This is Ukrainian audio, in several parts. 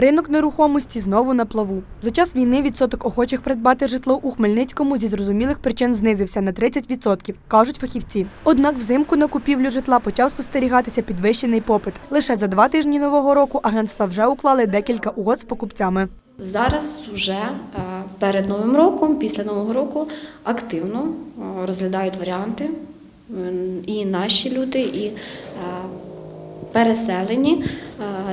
Ринок нерухомості знову на плаву. За час війни відсоток охочих придбати житло у Хмельницькому зі зрозумілих причин знизився на 30%, кажуть фахівці. Однак взимку на купівлю житла почав спостерігатися підвищений попит. Лише за два тижні нового року агентства вже уклали декілька угод з покупцями. Зараз вже е, перед Новим роком, після Нового року, активно е, розглядають варіанти і наші люди, і е, переселені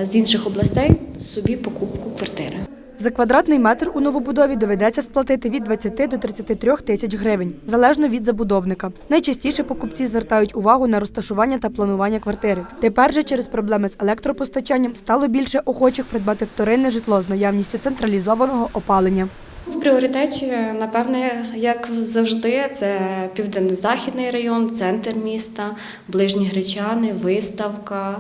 е, з інших областей собі покупку квартири. За квадратний метр у новобудові доведеться сплатити від 20 до 33 тисяч гривень, залежно від забудовника. Найчастіше покупці звертають увагу на розташування та планування квартири. Тепер же через проблеми з електропостачанням стало більше охочих придбати вторинне житло з наявністю централізованого опалення. З пріоритетів, напевне, як завжди, це південно-західний район, центр міста, ближні гречани, виставка,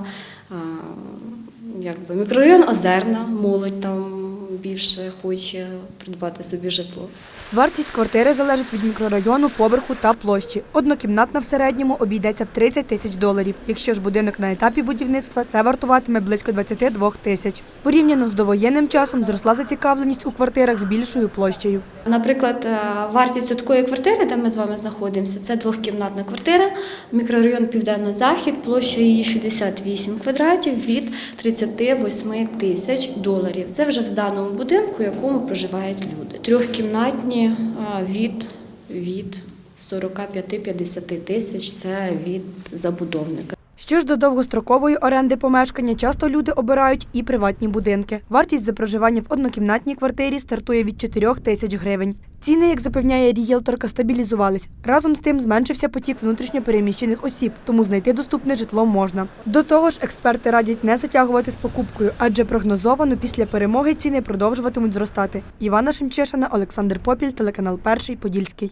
якби мікрорайон Озерна, молодь там більше хоче придбати собі житло. Вартість квартири залежить від мікрорайону, поверху та площі. Однокімнатна в середньому обійдеться в 30 тисяч доларів. Якщо ж будинок на етапі будівництва, це вартуватиме близько 22 тисяч. Порівняно з довоєнним часом зросла зацікавленість у квартирах з більшою площею. Наприклад, е, вартість такої квартири, де ми з вами знаходимося, це двохкімнатна квартира, мікрорайон Південно-Захід, площа її 68 квадратів від 38 тисяч доларів. це вже в зданому будинку, в якому проживають люди. Трьохкімнатні від, від 45-50 тисяч це від забудовника. Що ж до довгострокової оренди помешкання, часто люди обирають і приватні будинки. Вартість за проживання в однокімнатній квартирі стартує від 4 тисяч гривень. Ціни, як запевняє рієлторка, стабілізувались. Разом з тим зменшився потік внутрішньопереміщених осіб, тому знайти доступне житло можна. До того ж, експерти радять не затягувати з покупкою, адже прогнозовано після перемоги ціни продовжуватимуть зростати. Івана Шемчешина, Олександр Попіль, телеканал Перший Подільський.